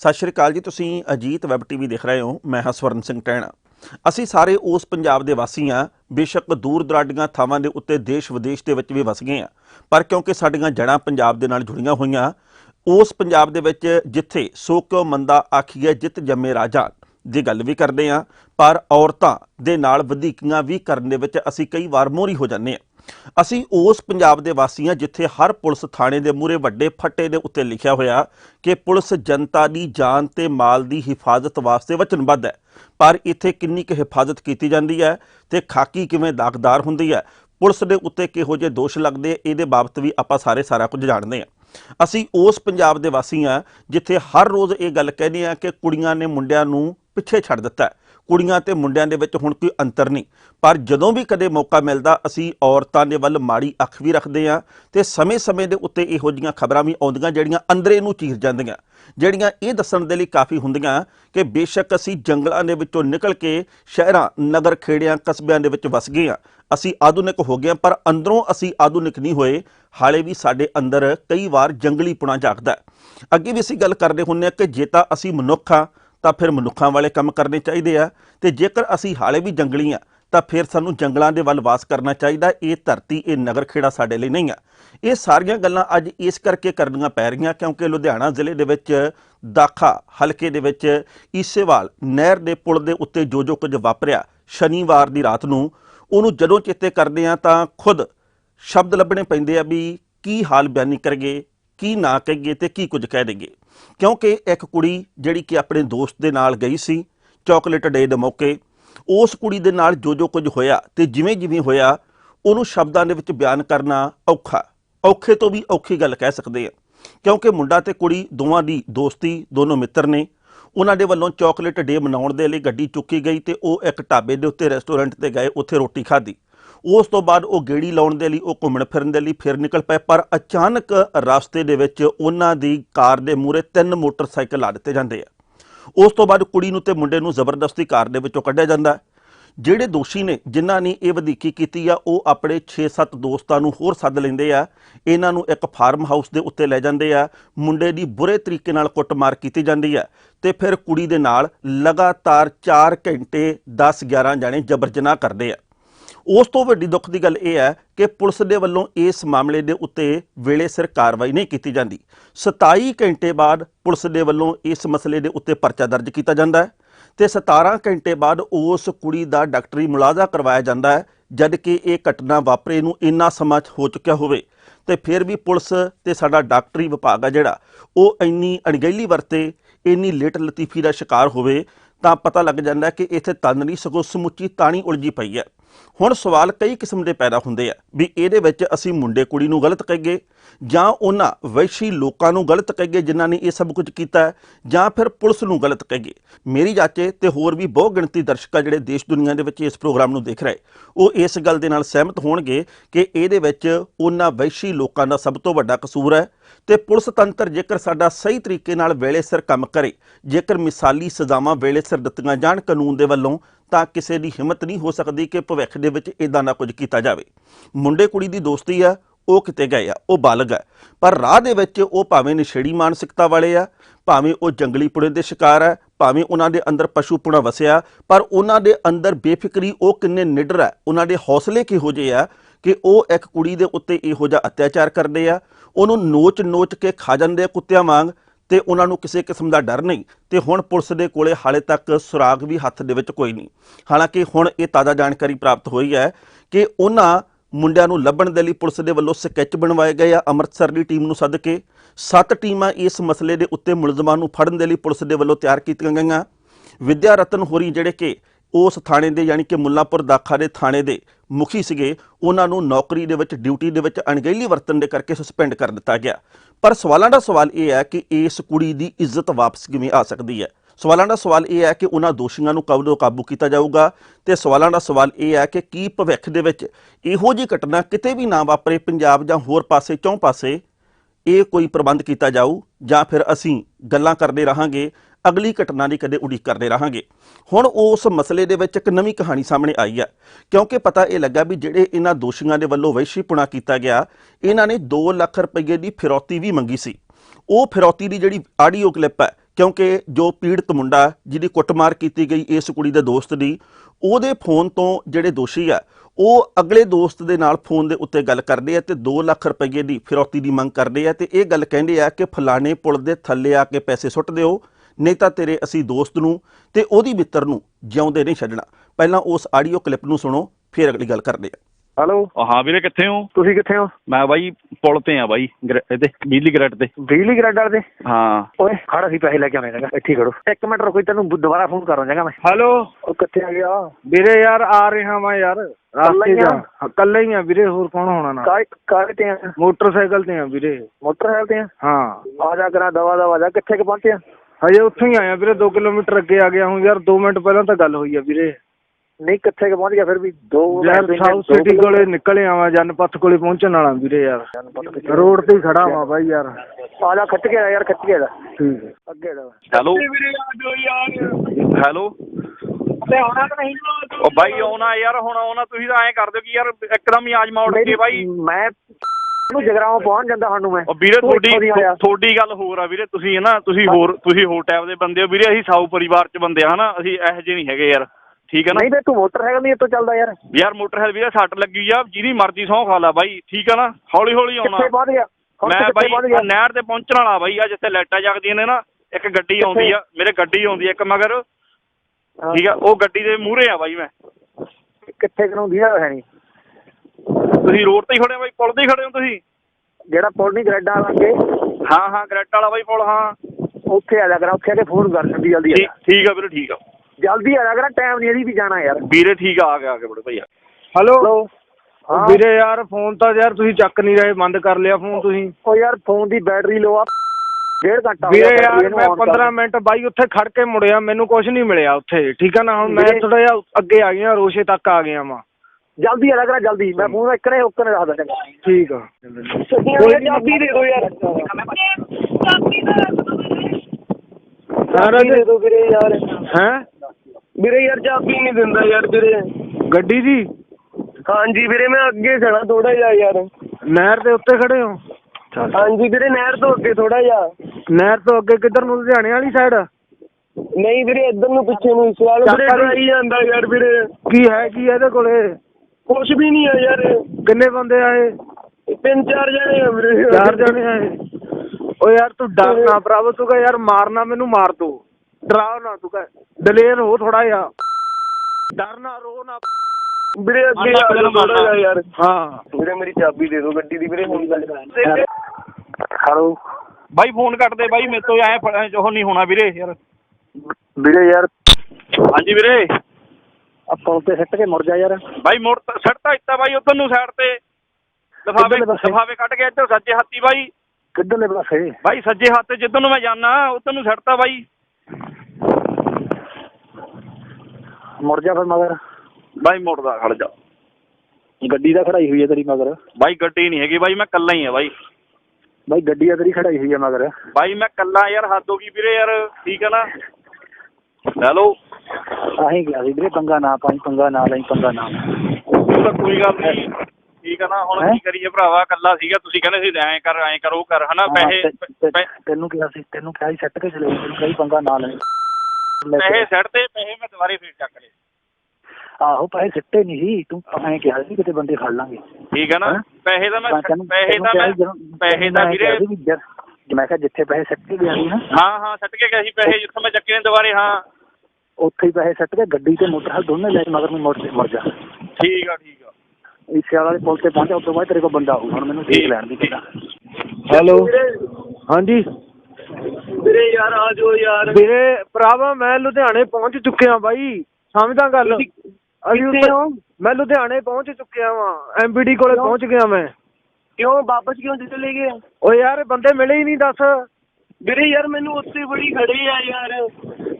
ਸਤਿ ਸ਼੍ਰੀ ਅਕਾਲ ਜੀ, ਤੁਸੀਂ ਅਜੀਤ ਵੈਬ ਟੀਵੀ ਦੇਖ ਰਹੇ ਹੋ, ਮੈਂ ਹਾਂ ਸਵਰਨ ਸਿੰਘ ਟਹਿਣਾ। ਅਸੀਂ ਸਾਰੇ ਉਸ ਪੰਜਾਬ ਦੇ ਵਾਸੀ ਹਾਂ, ਬੇਸ਼ੱਕ ਦੂਰ ਦਰਾਡੀਆਂ ਥਾਵਾਂ ਦੇ ਉੱਤੇ ਦੇਸ਼ ਵਿਦੇਸ਼ ਦੇ ਵਿੱਚ ਵੀ ਵਸ ਗਏ ਹਾਂ, ਪਰ ਕਿਉਂਕਿ ਸਾਡੀਆਂ ਜੜ੍ਹਾਂ ਪੰਜਾਬ ਦੇ ਨਾਲ ਜੁੜੀਆਂ ਹੋਈਆਂ, ਉਸ ਪੰਜਾਬ ਦੇ ਵਿੱਚ ਜਿੱਥੇ ਸੋ ਕਿਉ ਮੰਦਾ ਆਖੀਏ ਜਿੱਤ ਜੰਮੇ ਰਾਜਾ ਦੀ ਗੱਲ ਵੀ ਕਰਦੇ ਹਾਂ, ਪਰ ਔਰਤਾਂ ਦੇ ਨਾਲ ਵਧੀਕੀਆਂ ਵੀ ਕਰਨ ਦੇ ਵਿੱਚ ਅਸੀਂ ਕਈ ਵਾਰ ਮੋਹਰੀ ਹੋ ਜਾਂਦੇ ਹਾਂ। ਅਸੀਂ ਉਸ ਪੰਜਾਬ ਦੇ ਵਾਸੀ ਹਾਂ ਜਿੱਥੇ ਹਰ ਪੁਲਿਸ ਥਾਣੇ ਦੇ ਮੂਹਰੇ ਵੱਡੇ ਫੱਟੇ ਦੇ ਉੱਤੇ ਲਿਖਿਆ ਹੋਇਆ ਕਿ ਪੁਲਿਸ ਜਨਤਾ ਦੀ ਜਾਨ ਤੇ ਮਾਲ ਦੀ ਹਿਫਾਜ਼ਤ ਵਾਸਤੇ ਵਚਨਬੱਧ ਹੈ। ਪਰ ਇੱਥੇ ਕਿੰਨੀ ਕੁ ਹਿਫਾਜ਼ਤ ਕੀਤੀ ਜਾਂਦੀ ਹੈ ਤੇ ਖਾਕੀ ਕਿਵੇਂ ਦਾਗਦਾਰ ਹੁੰਦੀ ਹੈ? ਪੁਲਿਸ ਦੇ ਉੱਤੇ ਕਿਹੋ ਜਿਹੇ ਦੋਸ਼ ਲੱਗਦੇ ਇਹਦੇ ਬਾਬਤ ਵੀ ਆਪਾਂ ਸਾਰੇ ਸਾਰਾ ਕੁਝ ਜਾਣਦੇ ਹਾਂ। ਅਸੀਂ ਉਸ ਪੰਜਾਬ ਦੇ ਵਾਸੀ ਹਾਂ ਜਿੱਥੇ ਹਰ ਰੋਜ਼ ਇਹ ਗੱਲ ਕਹਿੰਦੇ ਆ ਕਿ ਕੁੜੀਆਂ ਨੇ ਮੁੰਡਿਆਂ ਨੂੰ ਪਿੱਛੇ ਛੱਡ ਦਿੱਤਾ ਹੈ। ਕੁੜੀਆਂ ਤੇ ਮੁੰਡਿਆਂ ਦੇ ਵਿੱਚ ਹੁਣ ਕੋਈ ਅੰਤਰ ਨਹੀਂ। ਪਰ ਜਦੋਂ ਵੀ ਕਦੇ ਮੌਕਾ ਮਿਲਦਾ, ਅਸੀਂ ਔਰਤਾਂ ਦੇ ਵੱਲ ਮਾੜੀ ਅੱਖ ਵੀ ਰੱਖਦੇ ਹਾਂ ਤੇ ਸਮੇਂ-ਸਮੇਂ ਦੇ ਉੱਤੇ ਇਹੋ ਜਿਹੀਆਂ ਖਬਰਾਂ ਵੀ ਆਉਂਦੀਆਂ ਜਿਹੜੀਆਂ ਅੰਦਰੇ ਨੂੰ ਚੀਰ ਜਾਂਦੀਆਂ। ਜਿਹੜੀਆਂ ਇਹ ਦੱਸਣ ਦੇ ਲਈ ਕਾਫੀ ਹੁੰਦੀਆਂ ਕਿ ਬੇਸ਼ੱਕ ਅਸੀਂ ਜੰਗਲਾਂ ਦੇ ਵਿੱਚੋਂ ਨਿਕਲ ਕੇ ਸ਼ਹਿਰਾਂ, ਨਗਰ ਖੇੜਿਆਂ, ਕਸਬਿਆਂ ਦੇ ਵਿੱਚ ਵਸ ਗਏ ਹਾਂ। ਅਸੀਂ ਆਧੁਨਿਕ ਹੋ ਗਏ ਹਾਂ, ਪਰ ਅੰਦਰੋਂ ਅਸੀਂ ਆਧੁਨਿਕ ਨਹੀਂ ਹੋਏ। ਹਾਲੇ ਵੀ ਸਾਡੇ ਅੰਦਰ ਕਈ ਵਾਰ ਜੰਗਲੀਪੁਣਾ ਜਾਗਦਾ ਅੱਗੇ ਵੀ ਅਸੀਂ ਗੱਲ ਕਰਦੇ ਹੁੰਨੇ ਆ ਕਿ ਜੇ ਤਾਂ ਅਸੀਂ ਮਨੁੱਖ ਹਾਂ ਤਾਂ ਫਿਰ ਮਨੁੱਖਾਂ ਵਾਲੇ ਕੰਮ ਕਰਨੇ ਚਾਹੀਦੇ ਆ ਤੇ ਜੇਕਰ ਅਸੀਂ ਹਾਲੇ ਵੀ ਜੰਗਲੀ ਆ, ਤਾਂ ਫਿਰ ਸਾਨੂੰ ਜੰਗਲਾਂ ਦੇ ਵੱਲ ਵਾਸ ਕਰਨਾ ਚਾਹੀਦਾ। ਇਹ ਧਰਤੀ, ਇਹ ਨਗਰ ਖੇੜਾ ਸਾਡੇ ਲਈ ਨਹੀਂ ਆ। ਇਹ ਸਾਰੀਆਂ ਗੱਲਾਂ ਅੱਜ ਇਸ ਕਰਕੇ ਕਰਨੀਆਂ ਪੈ ਰਹੀਆਂ, ਕਿਉਂਕਿ ਲੁਧਿਆਣਾ ਜ਼ਿਲ੍ਹੇ ਦੇ ਵਿੱਚ ਦਾਖਾ ਹਲਕੇ ਦੇ ਵਿੱਚ ਈਸੇਵਾਲ ਨਹਿਰ ਦੇ ਪੁਲ ਦੇ ਉੱਤੇ ਜੋ ਜੋ ਕੁਝ ਵਾਪਰਿਆ ਸ਼ਨੀਵਾਰ ਦੀ ਰਾਤ ਨੂੰ, ਉਹਨੂੰ ਜਦੋਂ ਚੇਤੇ ਕਰਦੇ ਆ ਤਾਂ ਖੁਦ ਸ਼ਬਦ ਲੱਭਣੇ ਪੈਂਦੇ ਆ ਵੀ ਕੀ ਹਾਲ ਬਿਆਨੀ ਕਰਗੇ ਕੀ ਨਾ ਕਹੀਏ ਤੇ ਕੀ ਕੁਝ ਕਹਿ ਦੇਗੇ ਕਿਉਂਕਿ ਇੱਕ ਕੁੜੀ ਜਿਹੜੀ ਕਿ ਆਪਣੇ ਦੋਸਤ ਦੇ ਨਾਲ ਗਈ ਸੀ, ਚਾਕਲੇਟ ਡੇ ਦੇ ਮੌਕੇ, ਉਸ ਕੁੜੀ ਦੇ ਨਾਲ ਜੋ ਜੋ ਕੁਝ ਹੋਇਆ ਤੇ ਜਿਵੇਂ ਜਿਵੇਂ ਹੋਇਆ, ਉਹਨੂੰ ਸ਼ਬਦਾਂ ਦੇ ਵਿੱਚ ਬਿਆਨ ਕਰਨਾ ਔਖਾ। ਔਖੇ ਤੋਂ ਵੀ ਔਖੀ ਗੱਲ ਕਹਿ ਸਕਦੇ ਆ। ਕਿਉਂਕਿ ਮੁੰਡਾ ਤੇ ਕੁੜੀ ਦੋਵਾਂ ਦੀ ਦੋਸਤੀ, ਦੋਨੋਂ ਮਿੱਤਰ ਨੇ। ਉਹਨਾਂ ਦੇ ਵੱਲੋਂ ਚਾਕਲੇਟ ਡੇ ਮਨਾਉਣ ਦੇ ਲਈ ਗੱਡੀ ਚੁੱਕੀ ਗਈ ਤੇ ਉਹ ਇੱਕ ਢਾਬੇ ਦੇ ਉੱਤੇ ਰੈਸਟੋਰੈਂਟ ਤੇ ਗਏ, ਉੱਥੇ ਰੋਟੀ ਖਾਧੀ। ਉਸ ਤੋਂ ਬਾਅਦ ਉਹ ਗੇੜੀ ਲਾਉਣ ਦੇ ਲਈ, ਉਹ ਘੁੰਮਣ ਫਿਰਨ ਦੇ ਲਈ ਫਿਰ ਨਿਕਲ ਪਏ, ਪਰ ਅਚਾਨਕ ਰਸਤੇ ਦੇ ਵਿੱਚ ਉਹਨਾਂ ਦੀ ਕਾਰ ਦੇ ਮੂਹਰੇ ਤਿੰਨ ਮੋਟਰਸਾਈਕਲ ਲਾ ਦਿੱਤੇ ਜਾਂਦੇ ਆ। ਉਸ ਤੋਂ ਬਾਅਦ ਕੁੜੀ ਨੂੰ ਤੇ ਮੁੰਡੇ ਨੂੰ ਜ਼ਬਰਦਸਤੀ ਕਾਰ ਦੇ ਵਿੱਚੋਂ ਕੱਢਿਆ ਜਾਂਦਾ ਹੈ। ਜਿਹੜੇ ਦੋਸ਼ੀ ਨੇ, ਜਿਨ੍ਹਾਂ ਨੇ ਇਹ ਵਧੀਕੀ ਕੀਤੀ ਆ, ਉਹ ਆਪਣੇ 6-7 ਦੋਸਤਾਂ ਨੂੰ ਹੋਰ ਸੱਦ ਲੈਂਦੇ ਆ। ਇਹਨਾਂ ਨੂੰ ਇੱਕ ਫਾਰਮ ਹਾਊਸ ਦੇ ਉੱਤੇ ਲੈ ਜਾਂਦੇ ਆ। ਮੁੰਡੇ ਦੀ ਬੁਰੇ ਤਰੀਕੇ ਨਾਲ ਕੁੱਟਮਾਰ ਕੀਤੀ ਜਾਂਦੀ ਆ। ਤੇ ਫਿਰ ਕੁੜੀ ਦੇ ਨਾਲ ਲਗਾਤਾਰ 4 ਘੰਟੇ 10-11 ਜਾਣੇ ਜਬਰ ਜਨਾਹ ਕਰਦੇ ਆ। ਉਸ ਤੋਂ ਵੱਡੀ ਦੁੱਖ ਦੀ ਗੱਲ ਇਹ ਹੈ ਕਿ ਪੁਲਿਸ ਦੇ ਵੱਲੋਂ ਇਸ ਮਾਮਲੇ ਦੇ ਉੱਤੇ ਵੇਲੇ ਸਿਰ ਕਾਰਵਾਈ ਨਹੀਂ ਕੀਤੀ ਜਾਂਦੀ। 27 ਘੰਟੇ ਬਾਅਦ ਪੁਲਿਸ ਦੇ ਵੱਲੋਂ ਇਸ ਮਸਲੇ ਦੇ ਉੱਤੇ ਪਰਚਾ ਦਰਜ ਕੀਤਾ ਜਾਂਦਾ ਹੈ ਤੇ 17 ਘੰਟੇ ਬਾਅਦ ਉਸ ਕੁੜੀ ਦਾ ਡਾਕਟਰੀ ਮੁਲਾਜ਼ਾ ਕਰਵਾਇਆ ਜਾਂਦਾ ਹੈ, ਜਦ ਕਿ ਇਹ ਘਟਨਾ ਵਾਪਰੇ ਨੂੰ ਇੰਨਾ ਸਮਾਂ ਹੋ ਚੁੱਕਿਆ ਹੋਵੇ। ਤੇ ਫਿਰ ਵੀ ਪੁਲਿਸ ਤੇ ਸਾਡਾ ਡਾਕਟਰੀ ਵਿਭਾਗ ਆ ਜਿਹੜਾ, ਉਹ ਇੰਨੀ ਅਣਗਹਿਲੀ ਵਰਤੇ, ਇੰਨੀ ਲੇਟ ਲਤੀਫੀ ਦਾ ਸ਼ਿਕਾਰ ਹੋਵੇ, ਤਾਂ ਪਤਾ ਲੱਗ ਜਾਂਦਾ ਕਿ ਇੱਥੇ ਤਨ ਨਹੀਂ ਸਗੋਂ ਸਮੁੱਚੀ ਤਾਣੀ ਉਲਝੀ ਪਈ ਹੈ। ਹੁਣ ਸਵਾਲ ਕਈ ਕਿਸਮ ਦੇ ਪੈਦਾ ਹੁੰਦੇ ਆ ਵੀ ਇਹਦੇ ਵਿੱਚ ਅਸੀਂ ਮੁੰਡੇ ਕੁੜੀ ਨੂੰ ਗਲਤ ਕਹੀਏ ਜਾਂ ਉਹਨਾਂ ਵੈਸ਼ੀ ਲੋਕਾਂ ਨੂੰ ਗਲਤ ਕਹੀਏ ਜਿਨ੍ਹਾਂ ਨੇ ਇਹ ਸਭ ਕੁਝ ਕੀਤਾ ਜਾਂ ਫਿਰ ਪੁਲਿਸ ਨੂੰ ਗਲਤ ਕਹੀਏ। ਮੇਰੀ ਜਾਚੇ ਤੇ ਹੋਰ ਵੀ ਬਹੁ ਗਿਣਤੀ ਦਰਸ਼ਕਾਂ ਜਿਹੜੇ ਦੇਸ਼ ਦੁਨੀਆ ਦੇ ਵਿੱਚ ਇਸ ਪ੍ਰੋਗਰਾਮ ਨੂੰ ਦੇਖ ਰਹੇ ਉਹ ਇਸ ਗੱਲ ਦੇ ਨਾਲ ਸਹਿਮਤ ਹੋਣਗੇ ਕਿ ਇਹਦੇ ਵਿੱਚ ਉਹਨਾਂ ਵੈਸ਼ੀ ਲੋਕਾਂ ਦਾ ਸਭ ਤੋਂ ਵੱਡਾ ਕਸੂਰ ਹੈ ਤੇ ਪੁਲਿਸ ਤੰਤਰ ਜੇਕਰ ਸਾਡਾ ਸਹੀ ਤਰੀਕੇ ਨਾਲ ਵੇਲੇ ਸਿਰ ਕੰਮ ਕਰੇ, ਜੇਕਰ ਮਿਸਾਲੀ ਸਜ਼ਾਵਾਂ ਵੇਲੇ ਸਿਰ ਦਿੱਤੀਆਂ ਜਾਣ ਕਾਨੂੰਨ ਦੇ ਵੱਲੋਂ ਤਾਂ ਕਿਸੇ ਦੀ ਹਿੰਮਤ ਨਹੀਂ ਹੋ ਸਕਦੀ ਕਿ ਭਵਿੱਖ ਦੇ ਵਿੱਚ ਇਦਾਂ ਨਾ ਕੁਝ ਕੀਤਾ ਜਾਵੇ। ਮੁੰਡੇ ਕੁੜੀ ਦੀ ਦੋਸਤੀ ਆ, ਉਹ ਕਿਤੇ ਗਏ ਆ, ਉਹ ਬਾਲਗ ਆ। ਪਰ ਰਾਹ ਦੇ ਵਿੱਚ ਉਹ ਭਾਵੇਂ ਨਸ਼ੇੜੀ ਮਾਨਸਿਕਤਾ ਵਾਲੇ ਆ, ਭਾਵੇਂ ਉਹ ਜੰਗਲੀ ਪੁੜੇ ਦੇ ਸ਼ਿਕਾਰ ਆ, ਭਾਵੇਂ ਉਹਨਾਂ ਦੇ ਅੰਦਰ ਪਸ਼ੂ ਪੁਣਾ ਵਸਿਆ, ਪਰ ਉਹਨਾਂ ਦੇ ਅੰਦਰ ਬੇਫਿਕਰੀ ਉਹ ਕਿੰਨੇ ਨਿਡਰ ਆ, ਉਹਨਾਂ ਦੇ ਹੌਸਲੇ ਕਿਹੋ ਜਿਹੇ ਆ ਕਿ ਉਹ ਇੱਕ ਕੁੜੀ ਦੇ ਉੱਤੇ ਇਹੋ ਜਿਹਾ ਅਤਿਆਚਾਰ ਕਰਦੇ ਆ। ਉਹਨੂੰ ਨੋਚ ਨੋਚ ਕੇ ਖਾ ਜਾਂਦੇ ਆ ਕੁੱਤਿਆਂ ਵਾਂਗ ਤੇ ਉਹਨਾਂ ਨੂੰ ਕਿਸੇ ਕਿਸਮ ਦਾ ਡਰ ਨਹੀਂ। ਤੇ ਹੁਣ ਪੁਲਿਸ ਦੇ ਕੋਲੇ ਹਾਲੇ ਤੱਕ ਸੁਰਾਗ ਵੀ ਹੱਥ ਦੇ ਵਿੱਚ ਕੋਈ ਨਹੀਂ। ਹਾਲਾਂਕਿ ਹੁਣ ਇਹ ਤਾਜ਼ਾ ਜਾਣਕਾਰੀ ਪ੍ਰਾਪਤ ਹੋਈ ਹੈ ਕਿ ਉਹਨਾਂ ਮੁੰਡਿਆਂ ਨੂੰ ਲੱਭਣ ਦੇ ਲਈ ਪੁਲਿਸ ਦੇ ਵੱਲੋਂ ਸਕੈਚ ਬਣਵਾਏ ਗਏ ਆ ਅੰਮ੍ਰਿਤਸਰ ਦੀ ਟੀਮ ਨੂੰ ਸੱਦ ਕੇ। ਸੱਤ ਟੀਮਾਂ ਇਸ ਮਸਲੇ ਦੇ ਉੱਤੇ ਮੁਲਜ਼ਮਾਂ ਨੂੰ ਫੜਨ ਦੇ ਲਈ ਪੁਲਿਸ ਦੇ ਵੱਲੋਂ ਤਿਆਰ ਕੀਤੀਆਂ ਗਈਆਂ। ਵਿਦਿਆ ਰਤਨ ਹੋਰੀ ਜਿਹੜੇ ਕਿ ਉਸ ਥਾਣੇ ਦੇ ਯਾਨੀ ਕਿ ਮੁੱਲਾਪੁਰ ਦਾਖਾ ਦੇ ਥਾਣੇ ਦੇ ਮੁਖੀ ਸੀਗੇ। ਉਹਨਾਂ ਨੂੰ ਨੌਕਰੀ ਦੇ ਵਿੱਚ, ਡਿਊਟੀ ਦੇ ਵਿੱਚ ਅਣਗਹਿਲੀ ਵਰਤਣ ਦੇ ਕਰਕੇ ਸਸਪੈਂਡ ਕਰ ਦਿੱਤਾ ਗਿਆ। ਪਰ ਸਵਾਲਾਂ ਦਾ ਸਵਾਲ ਇਹ ਹੈ ਕਿ ਇਸ ਕੁੜੀ ਦੀ ਇੱਜ਼ਤ ਵਾਪਸ ਕਿਵੇਂ ਆ ਸਕਦੀ ਹੈ? ਸਵਾਲਾਂ ਦਾ ਸਵਾਲ ਇਹ ਹੈ ਕਿ ਉਹਨਾਂ ਦੋਸ਼ੀਆਂ ਨੂੰ ਕਦੋਂ ਕਾਬੂ ਕੀਤਾ ਜਾਊਗਾ? ਤੇ ਸਵਾਲਾਂ ਦਾ ਸਵਾਲ ਇਹ ਹੈ ਕਿ ਕੀ ਭਵਿੱਖ ਦੇ ਵਿੱਚ ਇਹੋ ਜਿਹੀ ਘਟਨਾ ਕਿਤੇ ਵੀ ਨਾ ਵਾਪਰੇ, ਪੰਜਾਬ ਜਾਂ ਹੋਰ ਪਾਸੇ, ਚੌਂ ਪਾਸੇ ਇਹ ਕੋਈ ਪ੍ਰਬੰਧ ਕੀਤਾ ਜਾਊ? ਜਾਂ ਫਿਰ ਅਸੀਂ ਗੱਲਾਂ ਕਰਦੇ ਰਹਾਂਗੇ। ਅਗਲੀ ਘਟਨਾ ਦੀ ਕਦੇ ਉਡੀਕ ਕਰਦੇ ਰਹਾਂਗੇ। ਹੁਣ ਉਸ ਮਸਲੇ ਦੇ ਵਿੱਚ ਇੱਕ ਨਵੀਂ ਕਹਾਣੀ ਸਾਹਮਣੇ ਆਈ ਹੈ। ਕਿਉਂਕਿ ਪਤਾ ਇਹ ਲੱਗਾ ਵੀ ਜਿਹੜੇ ਇਹਨਾਂ ਦੋਸ਼ੀਆਂ ਦੇ ਵੱਲੋਂ ਵੈਸ਼ੀਪੁਣਾ ਕੀਤਾ ਗਿਆ, ਇਹਨਾਂ ਨੇ 2 ਲੱਖ ਰੁਪਏ ਦੀ ਫਿਰੌਤੀ ਵੀ ਮੰਗੀ ਸੀ। ਉਹ ਫਿਰੌਤੀ ਦੀ ਜਿਹੜੀ ਆਡੀਓ ਕਲਿੱਪ ਹੈ, ਕਿਉਂਕਿ ਜੋ ਪੀੜਤ ਮੁੰਡਾ ਜਿਹਦੀ ਕੁੱਟਮਾਰ ਕੀਤੀ ਗਈ ਇਸ ਕੁੜੀ ਦੇ ਦੋਸਤ ਦੀ, ਉਹਦੇ ਫੋਨ ਤੋਂ ਜਿਹੜੇ ਦੋਸ਼ੀ ਆ, ਉਹ ਅਗਲੇ ਦੋਸਤ ਦੇ ਨਾਲ ਫੋਨ ਦੇ ਉੱਤੇ ਗੱਲ ਕਰਦੇ ਆ ਤੇ 2 ਲੱਖ ਰੁਪਏ ਦੀ ਫਿਰੌਤੀ ਦੀ ਮੰਗ ਕਰਦੇ ਆ ਤੇ ਇਹ ਗੱਲ ਕਹਿੰਦੇ ਆ ਕਿ ਫਲਾਣੇ ਪੁਲ ਦੇ ਥੱਲੇ ਆ ਕੇ ਪੈਸੇ ਸੁੱਟ ਦਿਓ ਨਹੀਂ ਤਾਂ ਤੇਰੇ ਅਸੀਂ ਦੋਸਤ ਨੂੰ ਤੇ ਉਹਦੀ ਮਿੱਤਰ ਨੂੰ ਜਿਉਂਦੇ ਨਹੀਂ ਛੱਡਣਾ। ਪਹਿਲਾਂ ਉਸ ਆਡੀਓ ਕਲਿੱਪ ਨੂੰ ਸੁਣੋ ਫਿਰ ਅਗਲੀ ਗੱਲ ਕਰਦੇ ਆ ਹੈਲੋ। ਉਹ ਹਾਂ ਵੀਰੇ ਕਿੱਥੇ ਹੋ? ਤੁਸੀਂ ਕਿੱਥੇ ਹੋ? ਮੈਂ ਬਾਈ ਪੁਲ ਤੇ ਆ ਬਾਈ ਗਰ- ਇਹਦੇ ਬਿਜਲੀ ਗ੍ਰਿਡ ਤੇ। ਬਿਜਲੀ ਗ੍ਰਿਡ ਵਾਲੇ ਦੇ ਹਾਂ। ਓਏ ਖੜਾ ਸੀ ਪੈਸੇ ਲੈ ਕੇ ਆਉਣੇ ਜਗਾ ਇੱਥੇ ਖੜੋ। ਇੱਕ ਮਿੰਟ ਰੁਕੋ ਜੀ, ਤੈਨੂੰ ਦੁਬਾਰਾ ਫੋਨ ਕਰਾਂ ਜਗਾ ਮੈਂ। ਹੈਲੋ। ਉਹ ਕਿੱਥੇ ਆ ਗਿਆ? ਵੀਰੇ ਯਾਰ ਆ ਰਿਹਾ ਮੈਂ ਯਾਰ ਰਾਸਤੇ ਹੀ ਆ? ਜਾ ਕੱਲਾ ਹੀ ਆ ਵੀਰੇ ਹੋਰ ਕੌਣ ਹੋਣਾ ਨਾ ਕਾਹ ਕਾਹ ਤੇ ਆ? ਮੋਟਰਸਾਈਕਲ ਤੇ ਆ ਵੀਰੇ। ਮੋਟਰਸਾਈਕਲ ਤੇ ਆ? ਹਾਂ। ਆ ਜਾ ਕਰਾਂ ਦਵਾ ਦਵਾ ਜਾ ਕਿੱਥੇ ਕਿ ਪਹੁੰਚਿਆ ਹਜੇ ਉੱਥੋਂ ਹੀ ਆਇਆ ਵੀਰੇ 2 ਕਿਲੋਮੀਟਰ ਅੱਗੇ ਆ ਗਿਆ ਹੂੰ ਯਾਰ 2 ਮਿੰਟ ਪਹਿਲਾਂ ਤਾਂ ਗੱਲ ਹੋਈ ਆ ਵੀਰੇ। ਨਹੀਂ ਕਿੱਥੇ ਕਿ ਪਹੁੰਚ ਗਿਆ ਫਿਰ ਵੀ ਦੋ ਯਾਰ ਮਿੰਟ, ਸਾਊਥ ਦੋ ਸਿਟੀ ਕਿਲੋ- ਕੋਲੇ ਨਿਕਲੇ ਆਵਾਂ ਜਨਪਥ ਕੋਲੇ ਪਹੁੰਚਣ ਵਾਲਾ ਵੀਰੇ ਯਾਰ। ਰੋਡ ਤੇ ਹੀ ਖੜਾ ਵਾਂ ਬਾਈ ਯਾਰ। ਆ ਜਾ ਖਿੱਚ ਕੇ ਆ ਯਾਰ ਖਿੱਚ ਕੇ ਆ ਜਾ। ਠੀਕ ਹੈ। ਅੱਗੇ ਜਾ। ਹੈਲੋ? ਹੈਲੋ? ਤੇ ਆਉਣਾ ਤਾਂ ਨਹੀਂ ਉਹ ਬਾਈ ਆਉਣਾ ਯਾਰ ਹੁਣ ਆਉਣਾ ਤੁਸੀਂ ਤਾਂ ਐਂ ਕਰ ਦਿਓ ਕਿ ਯਾਰ ਇੱਕਦਮ ਹੀ ਆਜਮਾ ਉੱਡ ਕੇ ਬਾਈ। ਮੈਂ ਨੂੰ ਜਗਰਾਉਂ ਪਹੁੰਚ ਜਾਂਦਾ ਸਾਨੂੰ ਮੈਂ। ਉਹ ਵੀਰੇ ਤੁਹਾਡੀ। ਤੁਹਾਡੀ ਗੱਲ ਹੋਰ ਆ ਵੀਰੇ ਤੁਸੀਂ ਨਾ ਤੁਸੀਂ ਹੋਰ ਤੁਸੀਂ ਹੋਰ ਟਾਈਪ ਦੇ ਬੰਦੇ ਹੋ ਵੀਰੇ ਅਸੀਂ ਸਾਊ ਪਰਿਵਾਰ ਚ ਬੰਦੇ ਆ ਹਨਾ ਅਸੀਂ ਇਹੋ ਜਿਹੇ ਨਹੀਂ ਹੈਗੇ ਯਾਰ ਠੀਕ ਹੈ ਨਾ? ਨਹੀਂ ਤੇ ਤੂੰ ਮੋਟਰਸਾਈਕਲ ਨਹੀਂ ਇੱਥੋਂ ਚੱਲਦਾ ਯਾਰ। ਯਾਰ ਮੋਟਰਸਾਈਕਲ ਵੀਰੇ ਸੱਟ ਲੱਗੀ ਆ ਜਿਹਦੀ ਮਰਜ਼ੀ ਸੌਂ ਖਾ ਲਾ ਬਾਈ ਠੀਕ ਆ ਨਾ? ਹੌਲੀ ਹੌਲੀ ਆਉਣਾ। ਕਿੱਥੇ ਪਹੁੰਚ ਗਿਆ? ਮੈਂ ਬਾਈ ਨਹਿਰ ਤੇ ਪਹੁੰਚਣ ਵਾਲਾ ਬਾਈ ਆ ਜਿੱਥੇ ਲਾਈਟਾਂ ਜਗਦੀਆਂ ਨੇ ਨਾ ਇੱਕ ਗੱਡੀ ਆਉਂਦੀ ਆ ਮੇਰੇ ਗੱਡੀ ਆਉਂਦੀ ਆ ਇੱਕ ਮਗਰ। ਠੀਕ ਆ ਉਹ ਗੱਡੀ ਦੇ ਮੂਹਰੇ ਆ ਬਾਈ ਮੈਂ। ਕਿੱਥੇ ਕਿਨੂੰ ਦੀਦਾ ਹੈ ਨਹੀਂ ਤੁਸੀਂ ਰੋਡ ਤੇ ਹੀ ਖੜੇ ਹੋ ਬਾਈ ਪੁਲ ਤੇ ਹੀ ਖੜੇ ਹੋ ਤੁਸੀਂ? ਜਿਹੜਾ ਪੁਲ ਨਹੀਂ ਗ੍ਰੈਡਾ ਲਾਂਗੇ ਹਾਂ ਹਾਂ ਗ੍ਰੈਟ ਵਾਲਾ ਬਾਈ ਪੁਲ ਹਾਂ। ਉੱਥੇ ਆ ਜਾ ਕਰਾਂ ਉੱਥੇ ਆ ਕੇ ਫੋਨ ਕਰ ਜਲਦੀ ਜਲਦੀ ਆ ਠੀਕ ਠੀਕ ਆ ਵੀਰੇ ਠੀਕ ਆ। ਜਲਦੀ ਆ ਜਾ ਕਰਾਂ ਟਾਈਮ ਨਹੀਂ ਇਹਦੀ ਵੀ ਜਾਣਾ ਯਾਰ। ਵੀਰੇ ਠੀਕ ਆ ਆ ਗਿਆ ਆ ਗਿਆ ਬੜੇ ਭਈਆ। ਹੈਲੋ? ਹੈਲੋ? ਹਾਂ। ਵੀਰੇ ਯਾਰ ਫੋਨ ਤਾਂ ਯਾਰ ਤੁਸੀਂ ਚੱਕ ਨਹੀਂ ਰਹੇ ਬੰਦ ਕਰ ਲਿਆ ਫੋਨ ਤੁਸੀਂ। ਉਹ ਯਾਰ ਫੋਨ ਦੀ ਬੈਟਰੀ ਲੋ ਆ ਡੇਢ ਘੰਟਾ ਹੋ ਵੀਰੇ ਗਿਆ ਯਾਰ ਮੈਂ on ਕਰ 15 ਮਿੰਟ ਬਾਈ ਉੱਥੇ ਖੜ ਕੇ ਮੁੜਿਆ ਮੈਨੂੰ ਕੁਝ ਨਹੀਂ ਮਿਲਿਆ ਉੱਥੇ। ਠੀਕ ਆ ਨਾ ਹੁਣ ਮੈਂ ਵੀਰੇ- ਥੋੜਾ ਜਿਹਾ ਅੱਗੇ ਆ ਗਿਆ ਰੋਸ਼ੇ ਤੱਕ ਆ ਗਿਆ ਵਾਂ। ਜਲਦੀ ਆ ਕਰਾਂ ਜਲਦੀ। ਮੈਂ ਫੋਨ ਇੱਕਨੇ ਉੱਕਨੇ ਦੱਸਦਾ ਚੰਗਾ। ਠੀਕ ਆ। ਕੋਈ ਚਾਬੀ ਦੇ ਦਿਓ ਯਾਰ। ਸਾਰਾ ਦੇ ਦਿਓ ਵੀਰੇ ਯਾਰ। ਹੈ? ਵੀਰੇ ਯਾਰ ਚਾਬੀ ਨਹੀਂ ਦਿੰਦਾ ਯਾਰ ਵੀਰੇ। ਗੱਡੀ ਦੀ? ਹਾਂਜੀ ਵੀਰੇ ਮੈਂ ਅੱਗੇ ਖੜਾ ਥੋੜਾ ਜਿਹਾ ਯਾਰ। ਨਹਿਰ ਦੇ ਉੱਤੇ ਖੜੇ ਹੋ। ਹਾਂਜੀ ਵੀਰੇ ਨਹਿਰ ਤੋਂ ਅੱਗੇ ਥੋੜਾ ਜਿਹਾ। ਨਹਿਰ ਤੋਂ ਅੱਗੇ ਕਿੱਧਰ ਨੂੰ ਲੁਧਿਆਣੇ ਵਾਲੀ ਸਾਈਡ ਨਹੀਂ ਵੀਰੇ ਇੱਧਰ ਨੂੰ ਪਿੱਛੇ ਨੂੰ ਇਸ ਵਾਲ। ਵੀਰੇ ਆਈ ਜਾਂਦਾ ਯਾਰ ਵੀਰੇ। ਕੀ ਹੈ ਕੀ ਇਹਦੇ ਕੋਲੇ? ਕੁਛ ਵੀ ਨਹੀਂ ਆ ਯਾਰ। ਕਿੰਨੇ ਬੰਦੇ ਆਏ? ਤਿੰਨ ਚਾਰ ਜਣੇ ਆ ਵੀਰੇ। ਚਾਰ ਜਣੇ ਆਏ? ਓ ਯਾਰ ਤੂੰ ਡਰ ਨਾ ਭਰਾਵੋ ਤੂੰ ਕਹ ਯਾਰ ਮਾਰਨਾ ਮੈਨੂੰ ਮਾਰ ਦੋ। ਡਰਾਓ ਨਾ ਤੂੰ ਕਹ। ਦਲੇਰ ਹੋ ਥੋੜਾ ਜਿਹਾ। ਡਰ ਨਾ ਰੋ ਨਾ। ਵੀਰੇ ਅੱਗੇ ਆ ਜਿਹਾ ਯਾਰ। ਹਾਂ। ਵੀਰੇ ਮੇਰੀ ਚਾਬੀ ਦੇ ਦਿਓ ਗੱਡੀ ਦੀ। ਵੀਰੇ ਹੁਣ ਗੱਲ ਕਰਾਂ ਹੈਲੋ। ਬਾਈ ਫੋਨ ਕੱਟ ਦੇ ਬਾਈ। ਮੇਰੇ ਤੋਂ ਐ ਫੜ ਉਹ ਨਹੀਂ ਹੋਣਾ ਵੀਰੇ ਯਾਰ। ਵੀਰੇ ਯਾਰ। ਹਾਂਜੀ ਵੀਰੇ। ਆਪਾਂ ਉੱਤੇ ਸਿੱਟ ਕੇ ਮੁੜ ਜਾ ਯਾਰ। ਬਾਈ ਮੋੜ ਸੜਕ ਤਾਂ ਇੱਤਾ ਬਾਈ ਉਧਰ ਨੂੰ ਸਾਈਡ ਤੇ। ਲਫਾਵੇ ਕਿੱਧਰਲੇ ਪਾਸੇ? ਲਫਾਵੇ ਕੱਟ ਕੇ ਇੱਧਰ ਸੱਜੇ ਹੱਥੀ ਬਾਈ। ਕਿੱਧਰਲੇ ਪਾਸੇ? ਬਾਈ ਸੱਜੇ ਹੱਥ ਜਿੱਧਰ ਨੂੰ ਮੈਂ ਜਾਣਾ ਉਧਰ ਨੂੰ ਸੜਤਾ ਬਾਈ। ਮੁੜ ਜਾ ਫਿਰ ਮਗਰ। ਬਾਈ ਮੋੜਦਾ ਖੜ ਜਾ। ਗੱਡੀ ਦਾ ਖੜਾਈ ਹੋਈ ਹੈ ਤੇਰੀ ਮਗਰ। ਬਾਈ ਗੱਡੀ ਨਹੀਂ ਹੈਗੀ ਬਾਈ ਮੈਂ ਕੱਲਾ ਹੀ ਆ ਬਾਈ। ਬਾਈ ਗੱਡੀ ਆ ਤੇਰੀ ਖੜਾਈ ਹੋਈ ਹੈ ਮਗਰ। ਬਾਈ ਮੈਂ ਕੱਲਾ ਯਾਰ ਹੱਦ ਹੋ ਗਈ ਵੀਰੇ ਯਾਰ ਠੀਕ ਹੈ ਨਾ? ਹੈਲੋ। ਆਹੀਂ ਗਿਆ ਸੀ ਵੀਰੇ ਪੰਗਾ ਨਾ ਪਾਈ ਪੰਗਾ ਨਾ ਲਈ ਪੰਗਾ ਨਾ ਉਹ ਤਾਂ ਕੋਈ ਗੱਲ ਨਹੀਂ। ਠੀਕ ਹੈ ਨਾ ਹੁਣ ਹੈਂ? ਕੀ ਕਰੀਏ ਭਰਾਵਾ ਕੱਲਾ ਸੀਗਾ ਤੁਸੀਂ ਕਹਿੰਦੇ ਸੀ ਐਂ ਕਰ ਐਂ ਕਰ ਉਹ ਕਰ ਹਨਾ ਹਾਂ, ਪੈਸੇ ਤੇ- ਤੇ- ਪੈ- ਤੈਨੂੰ ਕਿਹਾ ਸੀ ਤੈਨੂੰ ਕਿਹਾ ਸੀ ਸੱਟ ਕੇ ਚਲੇ ਤੈਨੂੰ ਕਹੀ ਪੰਗਾ ਨਾ ਲੈ ਲੈ ਕੇ- ਪੈਸੇ ਸੜ ਤੇ ਪੈਸੇ ਮੈਂ ਦੁਬਾਰੇ ਫੇਰ ਚੱਕ ਲਏ। ਆਹੋ ਪੈਸੇ ਸਿੱਟੇ ਨਹੀਂ ਸੀ ਤੂੰ ਐਂ ਕਿਹਾ ਸੀ ਕਿਤੇ ਬੰਦੇ ਫੜ ਲਾਂਗੇ। ਠੀਕ ਹੈ ਨਾ ਹੈਂ? ਪੈਸੇ ਦਾ ਮੈਂ ਤਾਂ ਤੈਨੂੰ- ਪੈਸੇ ਤੈਨੂੰ ਦਾ ਕਿਹਾ ਮੈਂ ਜਦੋਂ- ਪੈਸੇ ਤੈਨੂੰ ਮੈਂ ਵੀਰੇ ਕਿਹਾ ਸੀ ਵੀ ਜਦ- ਮੈਂ ਕਿਹਾ ਜਿੱਥੇ ਪੈਸੇ ਸਿੱਟ ਗਿਆ ਸੀ ਨਾ। ਹਾਂ ਹਾਂ ਸੱਟ ਕੇ ਗਿਆ ਸੀ ਪੈਸੇ ਜਿੱਥੋਂ ਮੈਂ ਚੱਕੇ ਨੇ ਦੁਬਾਰੇ ਹਾਂ। ਉੱਥੇ ਹੀ ਪੈਸੇ ਸਿੱਟ ਕੇ ਗੱਡੀ ਤੇ ਮੋਟਰਸਾਈਕਲ ਦੋਨੇ ਲੈ ਕੇ ਮਗਰ ਨੂੰ ਮੁੜ ਮੁੜ ਜਾ। ਠੀਕ ਆ ਠੀਕ ਆ। ਇਸੇ ਵਾਲੇ ਪੁਲ ਤੇ ਪਹੁੰਚਾ ਉਸ ਤੋਂ ਬਾਅਦ ਤੇਰੇ ਕੋਲ ਬੰਦਾ ਆਊ ਹੁਣ ਮੈਨੂੰ ਦੇਖ ਲੈਣ ਦੀ ਕਿੱਦਾਂ ਹੈਲੋ। ਹਾਂਜੀ। ਵੀਰੇ ਯਾਰ ਆ ਜਾਓ ਯਾਰ। ਵੀਰੇ ਭਰਾਵਾ ਮੈਂ ਲੁਧਿਆਣੇ ਪਹੁੰਚ ਚੁੱਕਿਆ ਬਾਈ। ਸਮਝਦਾ ਗੱਲ? ਅਸੀਂ ਉੱਥੇ ਮੈਂ ਲੁਧਿਆਣੇ ਪਹੁੰਚ ਚੁੱਕਿਆ ਵਾਂ ਐਮਬੀਡੀ ਕੋਲੇ ਪਹੁੰਚ ਗਿਆ ਮੈਂ। ਕਿਉਂ? ਵਾਪਸ ਕਿਉਂ ਚਲੇ ਗਏ? ਓ ਯਾਰ ਬੰਦੇ ਮਿਲੇ ਹੀ ਨਹੀਂ ਦੱਸ। ਵੀਰੇ ਯਾਰ ਮੈਨੂੰ ਉੱਥੇ ਬੜੀ ਖੜੇ ਆ ਯਾਰ।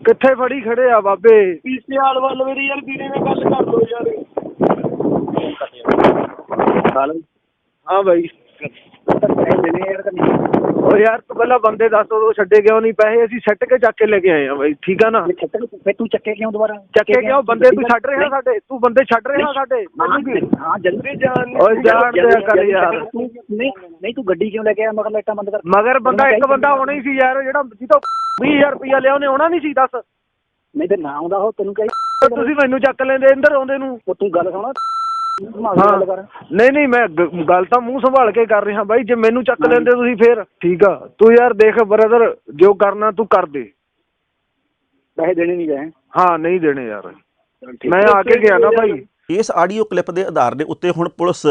ਕਿੱਥੇ ਫੜੀ ਖੜੇ ਆ ਬਾਬੇ? ਪੀਸੇ ਵਾਲ ਵੱਲ ਵੀਰੇ ਯਾਰ ਵੀਰੇ ਨਾਲ ਗੱਲ ਕਰ ਲੋ ਯਾਰ। ਹਾਂ ਬਾਈ। ਓ ਯਾਰ ਤੂੰ ਪਹਿਲਾਂ ਬੰਦੇ ਦੱਸ ਉਦੋਂ ਛੱਡੇ ਕਿਉਂ ਨਹੀਂ? ਪੈਸੇ ਅਸੀਂ ਸੱਟ ਕੇ ਚੱਕ ਕੇ ਲੈ ਕੇ ਆਏ ਆ ਬਾਈ ਠੀਕ ਆ ਨਾ? ਫੇ ਤੂੰ ਚੱਕੇ ਕਿਉਂ ਦੁਬਾਰਾ? ਚੱਕੇ ਕਿਉਂ? ਬੰਦੇ ਤੂੰ ਛੱਡ ਰਿਹਾ ਸਾਡੇ? ਤੂੰ ਬੰਦੇ ਛੱਡ ਰਿਹਾ ਸਾਡੇ? ਹਾਂ ਜਲਦੀ ਜਾਣ ਓਏ ਜਾਣ ਦਿਆ ਕਰ ਯਾਰ। ਤੂੰ ਨਹੀਂ ਨਹੀਂ ਤੂੰ ਗੱਡੀ ਕਿਉਂ ਲੈ ਕੇ ਆਇਆ? ਮਗਰ ਲਾਈਟਾਂ ਬੰਦ ਕਰ। ਮਗਰ ਬੰਦਾ ਇੱਕ ਬੰਦਾ ਹੋਣਾ ਹੀ ਸੀ ਯਾਰ ਜਿਹੜਾ ਜਿੱਦੋਂ 20000 ਰੁਪਇਆ ਲਿਆ ਉਹਨੇ ਆਉਣਾ ਨਹੀਂ ਸੀ ਦੱਸ। ਨਹੀਂ ਤੇ ਨਾ ਆਉਂਦਾ ਉਹ ਤੈਨੂੰ ਕਹੀ ਤੁਸੀਂ ਮੈਨੂੰ ਚੱਕ ਲੈਂਦੇ ਇੰਦਰ ਆਉਂਦੇ ਨੂੰ। ਉਹ ਤੂੰ ਗੱਲ ਸੁਣਾ। ਨਹੀਂ ਨਹੀਂ ਮੈਂ ਗ- ਗੱਲ ਤਾਂ ਮੂੰਹ ਸੰਭਾਲ ਕੇ ਕਰ ਰਿਹਾ ਬਾਈ। ਜੇ ਮੈਨੂੰ ਚੱਕ ਲੈਂਦੇ ਤੁਸੀਂ ਫੇਰ ਠੀਕ ਆ। ਤੂੰ ਯਾਰ ਦੇਖ ਬ੍ਰਦਰ ਜੋ ਕਰਨਾ ਤੂੰ ਕਰ ਦੇ। ਪੈਸੇ ਦੇਣੇ ਨਹੀਂ ਗਏ। ਹਾਂ ਨਹੀਂ ਦੇਣੇ ਯਾਰ। ਮੈਂ ਆ ਕੇ ਗਿਆ ਨਾ ਭਾਈ ਇਸ ਆਡੀਓ ਕਲਿੱਪ ਦੇ ਆਧਾਰ ਦੇ ਉੱਤੇ ਹੁਣ ਪੁਲਿਸ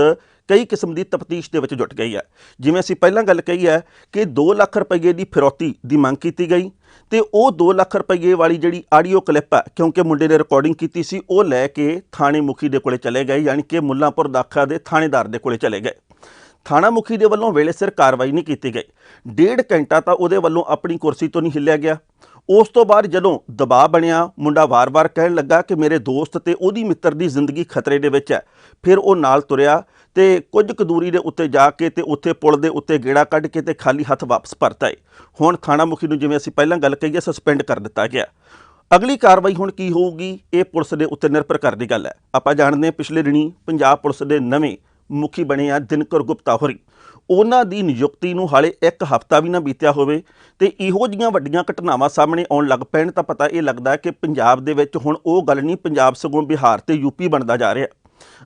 ਕਈ ਕਿਸਮ ਦੀ ਤਫਤੀਸ਼ ਦੇ ਵਿੱਚ ਜੁਟ ਗਈ ਹੈ। ਜਿਵੇਂ ਅਸੀਂ ਪਹਿਲਾਂ ਗੱਲ ਕਹੀ ਹੈ ਕਿ 2 ਲੱਖ ਰੁਪਏ ਦੀ ਫਿਰੌਤੀ ਦੀ ਮੰਗ ਕੀਤੀ ਗਈ ਤੇ ਉਹ 2 ਲੱਖ ਰੁਪਏ ਵਾਲੀ ਜਿਹੜੀ ਆਡੀਓ ਕਲਿੱਪ ਹੈ, ਕਿਉਂਕਿ ਮੁੰਡੇ ਨੇ ਰਿਕਾਰਡਿੰਗ ਕੀਤੀ ਸੀ, ਉਹ ਲੈ ਕੇ ਥਾਣੇ ਮੁਖੀ ਦੇ ਕੋਲੇ ਚਲੇ ਗਏ, ਯਾਨੀ ਕਿ ਮੁੱਲਾਂਪੁਰ ਦਾਖਾ ਦੇ ਥਾਣੇਦਾਰ ਦੇ ਕੋਲੇ ਚਲੇ ਗਏ। ਥਾਣਾ ਮੁਖੀ ਦੇ ਵੱਲੋਂ ਵੇਲੇ ਸਿਰ ਕਾਰਵਾਈ ਨਹੀਂ ਕੀਤੀ ਗਈ। ਡੇਢ ਘੰਟਾ ਤਾਂ ਉਹਦੇ ਵੱਲੋਂ ਆਪਣੀ ਕੁਰਸੀ ਤੋਂ ਨਹੀਂ ਹਿੱਲਿਆ ਗਿਆ। ਉਸ ਤੋਂ ਬਾਅਦ ਜਦੋਂ ਦਬਾਅ ਬਣਿਆ, ਮੁੰਡਾ ਵਾਰ-ਵਾਰ ਕਹਿਣ ਲੱਗਾ ਕਿ ਮੇਰੇ ਦੋਸਤ ਤੇ ਉਹਦੀ ਮਿੱਤਰ ਦੀ ਜ਼ਿੰਦਗੀ ਖਤਰੇ ਦੇ ਵਿੱਚ ਹੈ। ਫਿਰ ਉਹ ਨਾਲ ਤੁਰਿਆ ਤੇ ਕੁਝ ਕੁ ਦੂਰੀ ਦੇ ਉੱਤੇ ਜਾ ਕੇ ਤੇ ਉੱਥੇ ਪੁਲ ਦੇ ਉੱਤੇ ਗੇੜਾ ਕੱਢ ਕੇ ਤੇ ਖਾਲੀ ਹੱਥ ਵਾਪਸ ਪਰਤ ਆਏ। ਹੁਣ ਥਾਣਾ ਮੁਖੀ ਨੂੰ ਜਿਵੇਂ ਅਸੀਂ ਪਹਿਲਾਂ ਗੱਲ ਕਹੀ ਹੈ ਸਸਪੈਂਡ ਕਰ ਦਿੱਤਾ ਗਿਆ। ਅਗਲੀ ਕਾਰਵਾਈ ਹੁਣ ਕੀ ਹੋਊਗੀ, ਇਹ ਪੁਲਿਸ ਦੇ ਉੱਤੇ ਨਿਰਭਰ ਕਰਦੀ ਗੱਲ ਹੈ। ਆਪਾਂ ਜਾਣਦੇ ਹਾਂ ਪਿਛਲੇ ਦਿਨੀ ਪੰਜਾਬ ਪੁਲਿਸ ਦੇ ਨਵੇਂ ਮੁਖੀ ਬਣੇ ਆ ਦਿਨਕਰ ਗੁਪਤਾ ਹੋਰੀ। ਉਹਨਾਂ ਦੀ ਨਿਯੁਕਤੀ ਨੂੰ ਹਾਲੇ ਇੱਕ ਹਫ਼ਤਾ ਵੀ ਨਾ ਬੀਤਿਆ ਹੋਵੇ ਤੇ ਇਹੋ ਜੀਆਂ ਵੱਡੀਆਂ ਘਟਨਾਵਾਂ ਸਾਹਮਣੇ ਆਉਣ ਲੱਗ ਪੈਣ ਤਾਂ ਪਤਾ ਇਹ ਲੱਗਦਾ ਕਿ ਪੰਜਾਬ ਦੇ ਵਿੱਚ ਹੁਣ ਉਹ ਗੱਲ ਨਹੀਂ ਪੰਜਾਬ ਸਗੋਂ ਬਿਹਾਰ ਤੇ ਯੂਪੀ ਬਣਦਾ ਜਾ ਰਿਹਾ।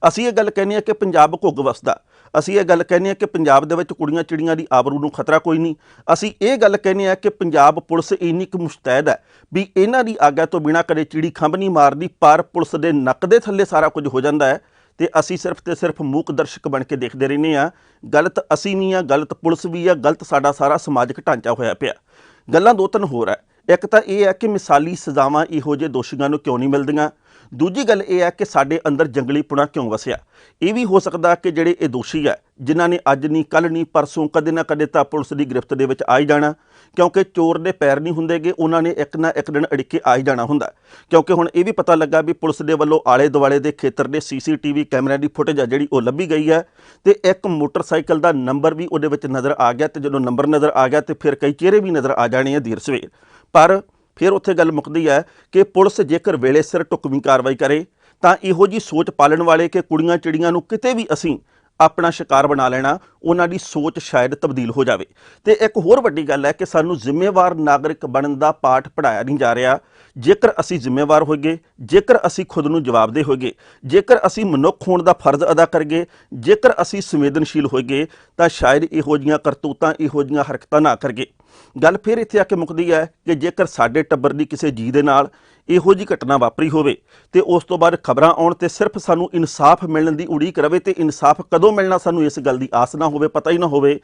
ਅਸੀਂ ਇਹ ਗੱਲ ਕਹਿੰਦੇ ਆ ਕਿ ਪੰਜਾਬ ਘੁੱਗ ਵਸਦਾ। ਅਸੀਂ ਇਹ ਗੱਲ ਕਹਿੰਦੇ ਆ ਕਿ ਪੰਜਾਬ ਦੇ ਵਿੱਚ ਕੁੜੀਆਂ ਚਿੜੀਆਂ ਦੀ ਆਬਰੂ ਨੂੰ ਖਤਰਾ ਕੋਈ ਨਹੀਂ। ਅਸੀਂ ਇਹ ਗੱਲ ਕਹਿੰਦੇ ਆ ਕਿ ਪੰਜਾਬ ਪੁਲਿਸ ਇੰਨੀ ਕੁ ਮੁਸ਼ਤੈਦ ਹੈ ਵੀ ਇਹਨਾਂ ਦੀ ਆਗਿਆ ਤੋਂ ਬਿਨਾਂ ਕਦੇ ਚਿੜੀ ਖੰਭ ਨਹੀਂ ਮਾਰਦੀ, ਪਰ ਪੁਲਿਸ ਦੇ ਨੱਕ ਦੇ ਥੱਲੇ ਸਾਰਾ ਕੁਝ ਹੋ ਜਾਂਦਾ ਹੈ। ਤੇ ਅਸੀਂ ਸਿਰਫ ਤੇ ਸਿਰਫ ਮੂਕ ਦਰਸ਼ਕ ਬਣ ਕੇ ਦੇਖਦੇ ਰਹਿੰਦੇ ਆ ਗਲਤ ਅਸੀਂ ਵੀ ਆ ਗਲਤ ਪੁਲਿਸ ਵੀ ਆ ਗਲਤ ਸਾਡਾ ਸਾਰਾ ਸਮਾਜਿਕ ਢਾਂਚਾ ਹੋਇਆ ਪਿਆ। ਗੱਲਾਂ ਦੋ ਤਿੰਨ ਹੋਰ ਹੈ। ਇੱਕ ਤਾਂ ਇਹ ਹੈ ਕਿ ਮਿਸਾਲੀ ਸਜ਼ਾਵਾਂ ਇਹੋ ਜਿਹੇ ਦੋਸ਼ੀਆਂ ਨੂੰ ਕਿਉਂ ਨਹੀਂ ਮਿਲਦੀਆਂ? ਦੂਜੀ ਗੱਲ ਇਹ ਹੈ ਕਿ ਸਾਡੇ ਅੰਦਰ ਜੰਗਲੀ ਪੁਣਾ ਕਿਉਂ ਵਸਿਆ? ਇਹ ਵੀ ਹੋ ਸਕਦਾ ਕਿ ਜਿਹੜੇ ਇਹ ਦੋਸ਼ੀ ਹੈ, ਜਿਨ੍ਹਾਂ ਨੇ ਅੱਜ ਨਹੀਂ ਕੱਲ ਨਹੀਂ, ਪਰਸੋਂ ਕਦੇ ਨਾ ਕਦੇ ਤਾਂ ਪੁਲਿਸ ਦੀ ਗ੍ਰਿਫਤ ਦੇ ਵਿੱਚ ਆ ਹੀ ਜਾਣਾ। ਕਿਉਂਕਿ ਚੋਰ ਦੇ ਪੈਰ ਨਹੀਂ ਹੁੰਦੇਗੇ ਉਹਨਾਂ ਨੇ ਇੱਕ ਨਾ ਇੱਕ ਦਿਨ ਅੜਿੱਕੇ ਆ ਹੀ ਜਾਣਾ ਹੁੰਦਾ। ਕਿਉਂਕਿ ਹੁਣ ਇਹ ਵੀ ਪਤਾ ਲੱਗਾ ਵੀ ਪੁਲਿਸ ਦੇ ਵੱਲੋਂ ਆਲੇ ਦੁਆਲੇ ਦੇ ਖੇਤਰ ਦੇ ਸੀਸੀਟੀਵੀ ਕੈਮਰਿਆਂ ਦੀ ਫੁਟੇਜ ਆ ਜਿਹੜੀ ਉਹ ਲੱਭੀ ਗਈ ਹੈ ਤੇ ਇੱਕ ਮੋਟਰਸਾਈਕਲ ਦਾ ਨੰਬਰ ਵੀ ਉਹਦੇ ਵਿੱਚ ਨਜ਼ਰ ਆ ਗਿਆ ਤੇ ਜਦੋਂ ਨੰਬਰ ਨਜ਼ਰ ਆ ਗਿਆ ਤੇ ਫਿਰ ਕਈ ਚਿਹਰੇ ਵੀ ਨਜ਼ਰ ਆ ਜਾਣੇ ਆ ਦੇਰ ਸਵੇਰ। ਪਰ ਫਿਰ ਉੱਥੇ ਗੱਲ ਮੁੱਕਦੀ ਹੈ ਕਿ ਪੁਲਿਸ ਜੇਕਰ ਵੇਲੇ ਸਿਰ ਢੁਕਵੀਂ ਕਾਰਵਾਈ ਕਰੇ ਤਾਂ ਇਹੋ ਜੀ ਸੋਚ ਪਾਲਣ ਵਾਲੇ ਕਿ ਕੁੜੀਆਂ ਚਿੜੀਆਂ ਨੂੰ ਕਿਤੇ ਵੀ ਅਸੀਂ ਆਪਣਾ ਸ਼ਿਕਾਰ ਬਣਾ ਲੈਣਾ, ਉਹਨਾਂ ਦੀ ਸੋਚ ਸ਼ਾਇਦ ਤਬਦੀਲ ਹੋ ਜਾਵੇ। ਤੇ ਇੱਕ ਹੋਰ ਵੱਡੀ ਗੱਲ ਹੈ ਕਿ ਸਾਨੂੰ ਜ਼ਿੰਮੇਵਾਰ ਨਾਗਰਿਕ ਬਣਨ ਦਾ ਪਾਠ ਪੜਾਇਆ ਨਹੀਂ ਜਾ ਰਿਹਾ। ਜੇਕਰ ਅਸੀਂ ਜ਼ਿੰਮੇਵਾਰ ਹੋਈਏ, ਜੇਕਰ ਅਸੀਂ ਖੁਦ ਨੂੰ ਜਵਾਬਦੇ ਹੋਈਏ, ਜੇਕਰ ਅਸੀਂ ਮਨੁੱਖ ਹੋਣ ਦਾ ਫਰਜ਼ ਅਦਾ ਕਰੀਏ, ਜੇਕਰ ਅਸੀਂ ਸੰਵੇਦਨਸ਼ੀਲ ਹੋਈਏ, ਤਾਂ ਸ਼ਾਇਦ ਇਹੋ ਜੀਆਂ ਕਰਤੂਤਾਂ, ਇਹੋ ਜੀਆਂ ਹਰਕਤਾਂ ਨਾ ਕਰੀਏ। ਗੱਲ ਫਿਰ ਇੱਥੇ ਆ ਕੇ ਮੁੱਕਦੀ ਹੈ ਕਿ ਜੇਕਰ ਸਾਡੇ ਟੱਬਰ ਦੀ ਕਿਸੇ ਜੀ ਦੇ ਨਾਲ ਇਹੋ ਜੀ ਘਟਨਾ ਵਾਪਰੀ ਹੋਵੇ ਤੇ ਉਸ ਤੋਂ ਬਾਅਦ ਖਬਰਾਂ ਆਉਣ ਤੇ ਸਿਰਫ ਸਾਨੂੰ ਇਨਸਾਫ ਮਿਲਣ ਦੀ ਉਡੀਕ ਰਵੇ ਤੇ ਇਨਸਾਫ ਕਦੋਂ ਮਿਲਣਾ ਸਾਨੂੰ ਇਸ ਗੱਲ ਦੀ ਆਸ ਨਾ ਹੋਵੇ, ਪਤਾ ਹੀ ਨਾ ਹੋਵੇ,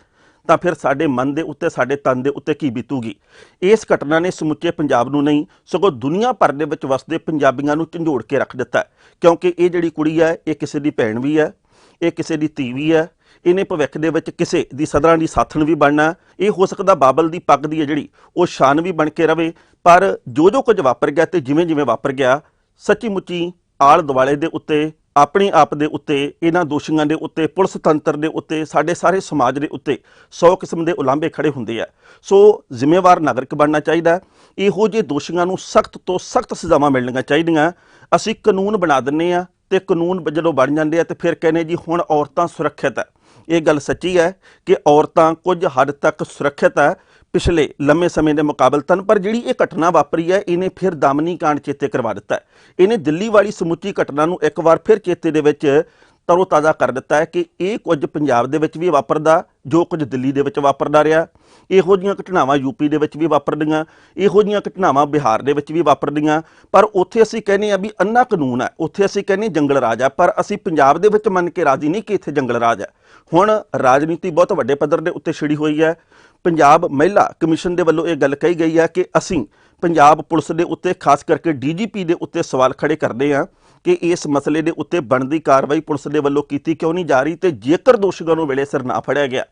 ਤਾਂ ਫਿਰ ਸਾਡੇ ਮਨ ਦੇ ਉੱਤੇ, ਸਾਡੇ ਤਨ ਦੇ ਉੱਤੇ ਕੀ ਬੀਤੂਗੀ? ਇਸ ਘਟਨਾ ਨੇ ਸਮੁੱਚੇ ਪੰਜਾਬ ਨੂੰ ਨਹੀਂ, ਸਗੋਂ ਦੁਨੀਆ ਭਰ ਦੇ ਵਿੱਚ ਵਸਦੇ ਪੰਜਾਬੀਆਂ ਨੂੰ ਝੰਜੋੜ ਕੇ ਰੱਖ ਦਿੱਤਾ ਕਿਉਂਕਿ ਇਹ ਜਿਹੜੀ ਕੁੜੀ ਹੈ, ਇਹ ਕਿਸੇ ਦੀ ਭੈਣ ਵੀ ਹੈ, ਇਹ ਕਿਸੇ ਦੀ ਧੀ ਵੀ ਹੈ ਇਹਨੇ ਭਵਿੱਖ ਦੇ ਵਿੱਚ ਕਿਸੇ ਦੀ ਸਦਰਾਂ ਦੀ ਸਾਥਣ ਵੀ ਬਣਨਾ ਇਹ ਹੋ ਸਕਦਾ ਬਾਬਲ ਦੀ ਪੱਗ ਦੀ ਹੈ ਜਿਹੜੀ, ਉਹ ਸ਼ਾਨ ਵੀ ਬਣ ਕੇ ਰਵੇ। ਪਰ ਜੋ ਜੋ ਕੁਝ ਵਾਪਰ ਗਿਆ ਤੇ ਜਿਵੇਂ ਜਿਵੇਂ ਵਾਪਰ ਗਿਆ ਸੱਚੀ ਮੁੱਚੀ ਆਲ ਦੁਆਲੇ ਦੇ ਉੱਤੇ, ਆਪਣੇ ਆਪ ਦੇ ਉੱਤੇ, ਇਹਨਾਂ ਦੋਸ਼ੀਆਂ ਦੇ ਉੱਤੇ, ਪੁਲਿਸ ਤੰਤਰ ਦੇ ਉੱਤੇ, ਸਾਡੇ ਸਾਰੇ ਸਮਾਜ ਦੇ ਉੱਤੇ 100 ਕਿਸਮ ਦੇ ਉਲਾਂਭੇ ਖੜੇ ਹੁੰਦੇ ਆ। ਸੋ ਜ਼ਿੰਮੇਵਾਰ ਨਾਗਰਿਕ ਬਣਨਾ ਚਾਹੀਦਾ ਇਹੋ ਜਿਹੇ ਦੋਸ਼ੀਆਂ ਨੂੰ ਸਖਤ ਤੋਂ ਸਖਤ ਸਜ਼ਾਵਾਂ ਮਿਲਣੀਆਂ ਚਾਹੀਦੀਆਂ ਅਸੀਂ ਕਾਨੂੰਨ ਬਣਾ ਦਿੰਨੇ ਆ ਤੇ ਕਾਨੂੰਨ ਜਦੋਂ ਬਣ ਜਾਂਦੇ ਆ ਤੇ ਫਿਰ ਕਹਿੰਦੇ ਜੀ ਹੁਣ ਔਰਤਾਂ ਸੁਰੱਖਿਅਤ ਹੈ। ਇਹ ਗੱਲ ਸੱਚੀ ਹੈ ਕਿ ਔਰਤਾਂ ਕੁਝ ਹੱਦ ਤੱਕ ਸੁਰੱਖਿਅਤ ਹੈ ਪਿਛਲੇ ਲੰਮੇ ਸਮੇਂ ਦੇ ਮੁਕਾਬਲਤਨ ਪਰ ਜਿਹੜੀ ਇਹ ਘਟਨਾ ਵਾਪਰੀ ਹੈ, ਇਹਨੇ ਫਿਰ ਦਾਮਨੀ ਕਾਂਡ ਚੇਤੇ ਕਰਵਾ ਦਿੱਤਾ ਇਹਨੇ ਦਿੱਲੀ ਵਾਲੀ ਸਮੁੱਚੀ ਘਟਨਾ ਨੂੰ ਇੱਕ ਵਾਰ ਫਿਰ ਚੇਤੇ ਦੇ ਵਿੱਚ ਤਰੋ ਤਾਜ਼ਾ ਕਰ ਦਿੱਤਾ ਹੈ ਕਿ ਇਹ ਕੁਝ ਪੰਜਾਬ ਦੇ ਵਿੱਚ ਵੀ ਵਾਪਰਦਾ, ਜੋ ਕੁਝ ਦਿੱਲੀ ਦੇ ਵਿੱਚ ਵਾਪਰਦਾ ਰਿਹਾ। ਇਹੋ ਜਿਹੀਆਂ ਘਟਨਾਵਾਂ ਯੂਪੀ ਦੇ ਵਿੱਚ ਵੀ ਵਾਪਰਦੀਆਂ, ਇਹੋ ਜਿਹੀਆਂ ਘਟਨਾਵਾਂ ਬਿਹਾਰ ਦੇ ਵਿੱਚ ਵੀ ਵਾਪਰਦੀਆਂ। ਪਰ ਉੱਥੇ ਅਸੀਂ ਕਹਿੰਦੇ ਆ ਵੀ ਅੰਨਾ ਕਾਨੂੰਨ ਹੈ, ਉੱਥੇ ਅਸੀਂ ਕਹਿੰਦੇ ਜੰਗਲ ਰਾਜ ਹੈ, ਪਰ ਅਸੀਂ ਪੰਜਾਬ ਦੇ ਵਿੱਚ ਮੰਨ ਕੇ ਰਾਜੀ ਨਹੀਂ ਕਿ ਇੱਥੇ ਜੰਗਲ ਰਾਜ ਹੈ। ਹੁਣ ਰਾਜਨੀਤੀ ਬਹੁਤ ਵੱਡੇ ਪੱਧਰ ਦੇ ਉੱਤੇ ਛਿੜੀ ਹੋਈ ਹੈ। ਪੰਜਾਬ ਮਹਿਲਾ ਕਮਿਸ਼ਨ ਦੇ ਵੱਲੋਂ ਇਹ ਗੱਲ ਕਹੀ ਗਈ ਹੈ ਕਿ ਅਸੀਂ ਪੰਜਾਬ ਪੁਲਿਸ ਦੇ ਉੱਤੇ, ਖਾਸ ਕਰਕੇ ਡੀਜੀਪੀ ਦੇ ਉੱਤੇ ਸਵਾਲ ਖੜੇ ਕਰਦੇ ਹਾਂ। ਕਿ ਇਸ ਮਸਲੇ ਦੇ ਉੱਤੇ ਬਣਦੀ ਕਾਰਵਾਈ ਪੁਲਿਸ ਦੇ ਵੱਲੋਂ ਕੀਤੀ ਕਿਉਂ ਨਹੀਂ ਜਾ ਰਹੀ ਤੇ ਜੇਕਰ ਦੋਸ਼ੀਆਂ ਨੂੰ ਵੇਲੇ ਸਿਰ ਨਾ ਫੜਿਆ ਗਿਆ,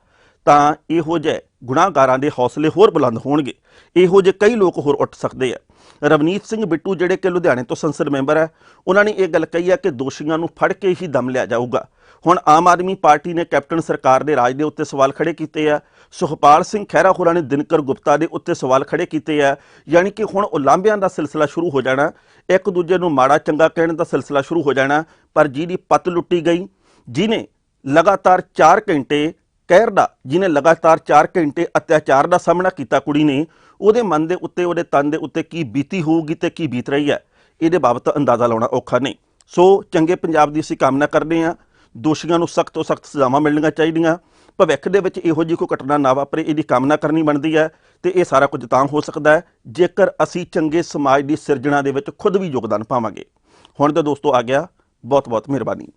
ਤਾਂ ਇਹੋ ਜਿਹੇ ਗੁਨਾਹਗਾਰਾਂ ਦੇ ਹੌਸਲੇ ਹੋਰ ਬੁਲੰਦ ਹੋਣਗੇ। ਇਹੋ ਜਿਹੇ ਕਈ ਲੋਕ ਹੋਰ ਉੱਠ ਸਕਦੇ ਆ। ਰਵਨੀਤ ਸਿੰਘ ਬਿੱਟੂ, ਜਿਹੜੇ ਕਿ ਲੁਧਿਆਣੇ ਤੋਂ ਸੰਸਦ ਮੈਂਬਰ ਹੈ, ਉਹਨਾਂ ਨੇ ਇਹ ਗੱਲ ਕਹੀ ਹੈ ਕਿ ਦੋਸ਼ੀਆਂ ਨੂੰ ਫੜ ਕੇ ਹੀ ਦਮ ਲਿਆ ਜਾਊਗਾ। ਹੁਣ ਆਮ ਆਦਮੀ ਪਾਰਟੀ ਨੇ ਕੈਪਟਨ ਸਰਕਾਰ ਦੇ ਰਾਜ ਦੇ ਉੱਤੇ ਸਵਾਲ ਖੜੇ ਕੀਤੇ ਆ। ਸੁਖਪਾਲ ਸਿੰਘ ਖਹਿਰਾ ਹੋਰਾਂ ਨੇ ਦਿਨਕਰ ਗੁਪਤਾ ਦੇ ਉੱਤੇ ਸਵਾਲ ਖੜੇ ਕੀਤੇ ਆ। ਯਾਨੀ ਕਿ ਹੁਣ ਉਲਾਂਭਿਆਂ ਦਾ ਸਿਲਸਿਲਾ ਸ਼ੁਰੂ ਹੋ ਜਾਣਾ। ਇੱਕ ਦੂਜੇ ਨੂੰ ਮਾੜਾ ਚੰਗਾ ਕਹਿਣ ਦਾ ਸਿਲਸਿਲਾ ਸ਼ੁਰੂ ਹੋ ਜਾਣਾ, ਪਰ ਜਿਹਦੀ ਪੱਤ ਲੁੱਟੀ ਗਈ ਜਿਨੇ ਲਗਾਤਾਰ 4 ਘੰਟੇ ਕਹਿਰ ਦਾ ਜਿਨੇ ਲਗਾਤਾਰ 4 ਘੰਟੇ ਅਤਿਆਚਾਰ ਦਾ ਸਾਹਮਣਾ ਕੀਤਾ ਕੁੜੀ ਨੇ, ਉਹਦੇ ਮਨ ਦੇ ਉੱਤੇ, ਉਹਦੇ ਤਨ ਦੇ ਉੱਤੇ ਕੀ ਬੀਤੀ ਹੋਊਗੀ ਤੇ ਕੀ ਬੀਤ ਰਹੀ ਹੈ, ਇਹਦੇ ਬਾਬਤ ਅੰਦਾਜ਼ਾ ਲਾਉਣਾ ਔਖਾ ਨਹੀਂ। ਸੋ ਚੰਗੇ ਪੰਜਾਬ ਦੀ ਅਸੀਂ ਕਾਮਨਾ ਕਰਦੇ ਹਾਂ। ਦੋਸ਼ੀਆਂ ਨੂੰ ਸਖਤ ਤੋਂ ਸਖਤ ਸਜ਼ਾਵਾਂ ਮਿਲਣੀਆਂ ਚਾਹੀਦੀਆਂ। ਭਵਿੱਖ ਦੇ ਵਿੱਚ ਇਹੋ ਜਿਹੀ ਕੋਈ ਘਟਨਾ ਨਾ ਵਾਪਰੇ, ਇਹਦੀ ਕਾਮਨਾ ਕਰਨੀ ਬਣਦੀ ਹੈ ਤੇ ਇਹ ਸਾਰਾ ਕੁਝ ਤਾਂ ਹੋ ਸਕਦਾ ਹੈ ਜੇਕਰ ਅਸੀਂ ਚੰਗੇ ਸਮਾਜ ਦੀ ਸਿਰਜਣਾ ਦੇ ਵਿੱਚ ਖੁਦ ਵੀ ਯੋਗਦਾਨ ਪਾਵਾਂਗੇ। ਹੁਣ ਤਾਂ ਦੋਸਤੋ ਆ ਗਿਆ ਬਹੁਤ ਬਹੁਤ ਮਿਹਰਬਾਨੀ।